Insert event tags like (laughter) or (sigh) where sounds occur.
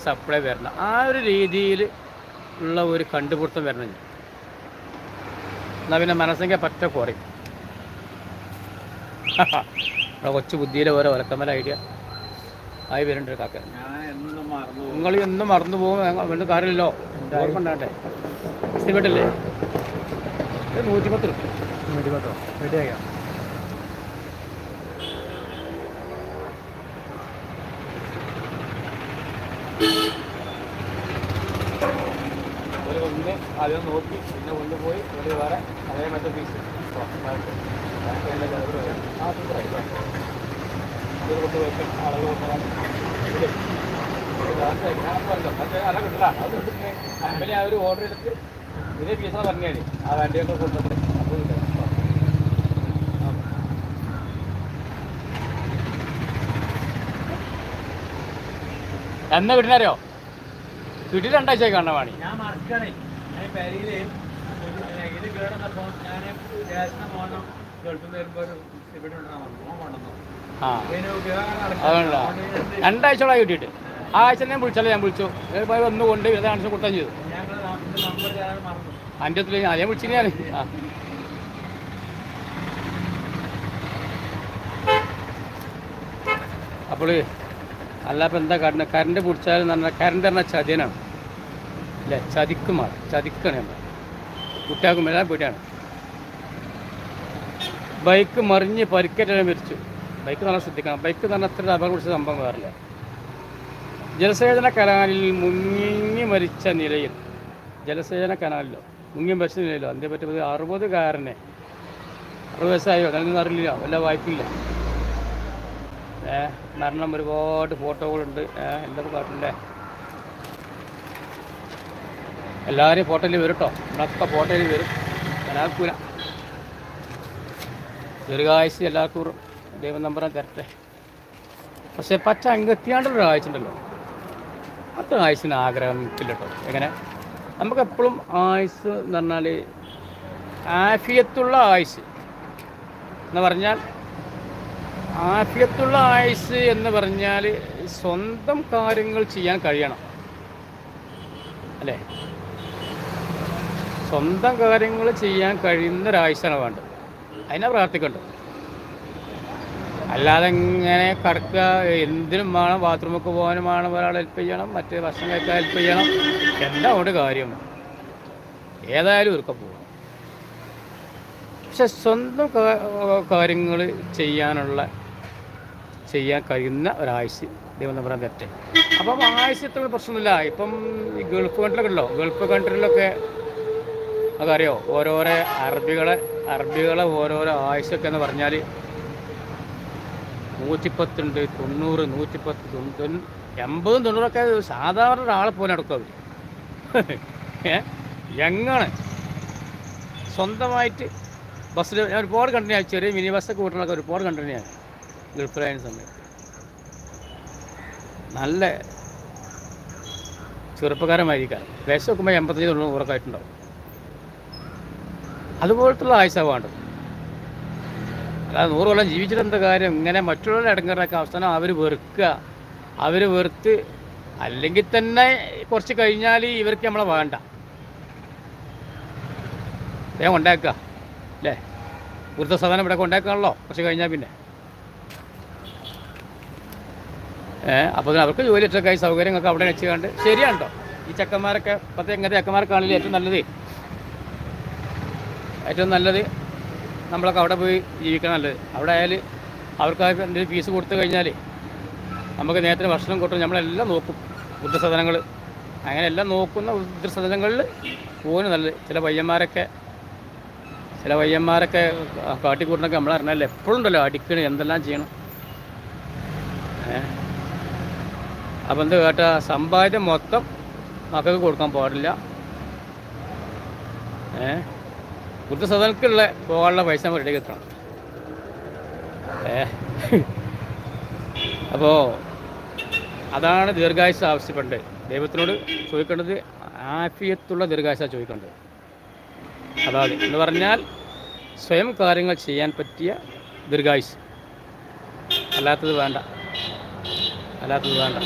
Supply വരണം ആ ഒരു രീതിയിൽ ഉള്ള ഒരു കണ്ടുപിടുത്തം വരണം ഞാൻ എന്നാൽ പിന്നെ മനസ്സിന്റെ പറ്റ കുറയും നമ്മുടെ (laughs) കൊച്ചു ബുദ്ധിയിലെ ഓരോ ഒലക്കമ്മല ഐഡിയ ആയി വരുന്നുണ്ട് കാക്ക നിങ്ങൾ എന്നും മറന്നു പോകും. വീണ്ടും കാര്യമില്ലല്ലോ. ഓർമ്മണ്ടാട്ടെ ഉണ്ടാകട്ടെ എസ്റ്റിമേറ്റല്ലേ ഇത് നൂറ്റി പത്ത് റുപ്യ. നൂറ്റിപ്പത്തോ? റെഡിയാക്കാം ഒരു അതൊന്ന് ആദ്യം നോക്കി പിന്നെ കൊണ്ടുപോയി പോയി ഒരു വേറെ അതേ മറ്റേ പീസ് ആ സൂപ്പറായി ഇത് കൊണ്ട് വെക്കാം കിട്ടില്ല അത് കിട്ടുന്നേ കമ്പനി ഒരു ഓർഡർ എടുത്ത് ഇതേ പീസാ പറഞ്ഞാൽ ആ വണ്ടിയൊക്കെ കൊണ്ടുവന്ന് അപ്പോൾ കിട്ടും എന്നാ കിട്ടുന്നറിയോ കിട്ടി രണ്ടാഴ്ച കാണാൻ വേണി ഞാൻ മറക്കണേ. ഞാൻ ഞാൻ ഗൾഫിൽ നിന്ന് ഇവിടെ കൊണ്ടുവന്നു. നടക്കില്ല കിട്ടിയിട്ട് ആ ആഴ്ച ഞാൻ വിളിച്ചല്ല ഞാൻ വിളിച്ചു. പോയി ഒന്ന് കൊണ്ട് ഇത് കാണിച്ച് കൊടുത്താൽ ചെയ്തു. അന്റെ അടുത്ത് ഞാൻ വിളിച്ചില്ല ഞാൻ അപ്പോൾ അല്ല ഇപ്പം എന്താ കറണ്ട് കറണ്ട് പിടിച്ചാൽ കറണ്ട് പറഞ്ഞാൽ ചതിയനാണ്. അല്ലേ ചതിക്കുമാണ് ചതിക്കാണ് നമ്മൾ കുട്ടിയാക്കും എല്ലാം പേടിയാണ്. ബൈക്ക് മറിഞ്ഞ് പരിക്കേറ്റാൻ മരിച്ചു. ബൈക്ക് നല്ല ശ്രദ്ധിക്കണം. ബൈക്ക് തന്നെ അത്ര അപകടം പിടിച്ച സംഭവം വേറില്ല. ജലസേചന കനാലിൽ മുങ്ങി മരിച്ച നിലയിൽ ജലസേചന കനാലിലോ മുങ്ങി മരിച്ച നിലയിലോ അതിനെ പറ്റി അറുപതുകാരനെ അറുപത് വയസ്സായോ അതിനൊന്നും അറിയില്ല. വല്ല വായ്പില്ല മരണം ഒരുപാട് ഫോട്ടോകളുണ്ട് എന്തൊക്കെ കാട്ടില്ലേ എല്ലാവരെയും ഫോട്ടോയിൽ വരും കേട്ടോ നമ്മളൊക്കെ ഫോട്ടോയിൽ വരും. എല്ലാവർക്കൂല ദീർഘായുസ് എല്ലാവർക്കും ദൈവം നമ്പറാൻ തരട്ടെ. പക്ഷെ പച്ച അങ്കത്തിയാണ്ടൊരു ആയുസ് ഉണ്ടല്ലോ അത്ര ആയുസിന് ആഗ്രഹമില്ല കേട്ടോ എങ്ങനെ? നമുക്ക് എപ്പോഴും ആയുസ് എന്ന് പറഞ്ഞാൽ ആഫിയത്തുള്ള ആയുസ് എന്ന് പറഞ്ഞാൽ ആഫിയത്തുള്ള ആയുസ് എന്ന് പറഞ്ഞാൽ സ്വന്തം കാര്യങ്ങൾ ചെയ്യാൻ കഴിയണം. അല്ലേ? സ്വന്തം കാര്യങ്ങൾ ചെയ്യാൻ കഴിയുന്ന ഒരാഴ്ചയാണ് വേണ്ടത്. അതിനെ പ്രാർത്ഥിക്കണ്ട. അല്ലാതെ ഇങ്ങനെ കടക്കുക എന്തിനും വേണം ബാത്റൂമൊക്കെ പോകാനും വേണം ഒരാൾ ഹെൽപ്പ് ചെയ്യണം മറ്റേ ഭക്ഷണം കഴിക്കാൻ ഹെൽപ്പ് ചെയ്യണം എന്താ അവിടെ കാര്യം. ഏതായാലും ഒരുക്കം പോകണം പക്ഷെ സ്വന്തം കാര്യങ്ങൾ ചെയ്യാനുള്ള ചെയ്യാൻ കഴിയുന്ന ഒരാഴ്ച ദൈവം നമ്മുടെ തെറ്റ് അപ്പം ആവശ്യത്തിന് പ്രശ്നമില്ല. ഇപ്പം ഈ ഗൾഫ് ഉണ്ടല്ലോ. ഗൾഫ് കൺട്രിയിലൊക്കെ അതറിയോ? ഓരോരോ അറബികളെ അറബികളെ ഓരോരോ ആയുസൊക്കെ എന്ന് പറഞ്ഞാൽ നൂറ്റിപ്പത്തുണ്ട് തൊണ്ണൂറ് നൂറ്റിപ്പത്ത് തൊണ്ണൂറ് എൺപതും തൊണ്ണൂറൊക്കെ സാധാരണ ഒരാളെ പോലെ നടക്കും അവർ എങ്ങനെ സ്വന്തമായിട്ട് ബസ്സിൽ ഞാൻ ഒരുപാട് കണ്ടിന്യൂ ചെറിയ മിനി ബസ്സൊക്കെ കൂട്ടണൊക്കെ ഒരുപാട് കണ്ടിന്യൂ ഗൾഫ് ലൈൻ സമയത്ത്. നല്ല ചെറുപ്പക്കാരമായിരിക്കാം വയസ്സ് നോക്കുമ്പോൾ എൺപത്തഞ്ച് തൊണ്ണൂറ് ഉറക്കായിട്ടുണ്ടാവും അതുപോലത്തുള്ള ആയുസ വേണ്ടത്. അല്ലാതെ നൂറ് കൊല്ലം ജീവിച്ചിട്ട് എന്താ കാര്യം? ഇങ്ങനെ മറ്റുള്ളവരുടെ ഇടങ്ങേറൊക്കെ അവസാനം അവർ വെറുക്കുക. അവർ വെറുത്ത് അല്ലെങ്കിൽ തന്നെ കുറച്ച് കഴിഞ്ഞാൽ ഇവർക്ക് നമ്മളെ വേണ്ട. വേഗം ഉണ്ടാക്കുക അല്ലേ? സാധനം ഇവിടെ കൊണ്ടാക്കാണല്ലോ. കുറച്ച് കഴിഞ്ഞാൽ പിന്നെ. ഏ അപ്പോൾ അവർക്ക് ജോലി ഒറ്റക്കായി സൗകര്യങ്ങളൊക്കെ അവിടെ വെച്ച് കണ്ട് ശരിയാണ് ഈ ചെക്കന്മാരൊക്കെ പത്ത് എങ്ങനത്തെ ചെക്കന്മാർക്കാണെങ്കിലും ഏറ്റവും നല്ലത്. ഏറ്റവും നല്ലത് നമ്മളൊക്കെ അവിടെ പോയി ജീവിക്കാൻ നല്ലത്. അവിടെ ആയാൽ അവർക്ക് എന്തെങ്കിലും ഫീസ് കൊടുത്തു കഴിഞ്ഞാൽ നമുക്ക് നേരത്തിന് ഭക്ഷണം കൊട്ടും നമ്മളെല്ലാം നോക്കും വൃദ്ധസദനങ്ങൾ അങ്ങനെ എല്ലാം നോക്കുന്ന വൃദ്ധസദനങ്ങളിൽ പോകുന്നത് നല്ലത്. ചില പയ്യന്മാരൊക്കെ ചില പയ്യന്മാരൊക്കെ കാട്ടിക്കൂട്ടണൊക്കെ നമ്മളറിഞ്ഞാൽ എപ്പോഴും ഉണ്ടല്ലോ അടിക്കണ് എന്തെല്ലാം ചെയ്യണം. ഏഹ് അപ്പം എന്ത് കേട്ടാ? സമ്പാദ്യം മൊത്തം മക്കൾക്ക് കൊടുക്കാൻ പാടില്ല. ഏ? വൃദ്ധസദനക്കുള്ള പോകാനുള്ള പൈസ നമ്മൾ റെഡി ഏ. അപ്പോൾ അതാണ് ദീർഘായുസ് ആവശ്യപ്പെടേണ്ടത്. ദൈവത്തിനോട് ചോദിക്കേണ്ടത് ആഫിയത്തുള്ള ദീർഘായുസ ചോദിക്കേണ്ടത്. അതാണ്. എന്ന് പറഞ്ഞാൽ സ്വയം കാര്യങ്ങൾ ചെയ്യാൻ പറ്റിയ ദീർഘായുസ്. അല്ലാത്തത് വേണ്ട. അല്ലാത്തത് വേണ്ട.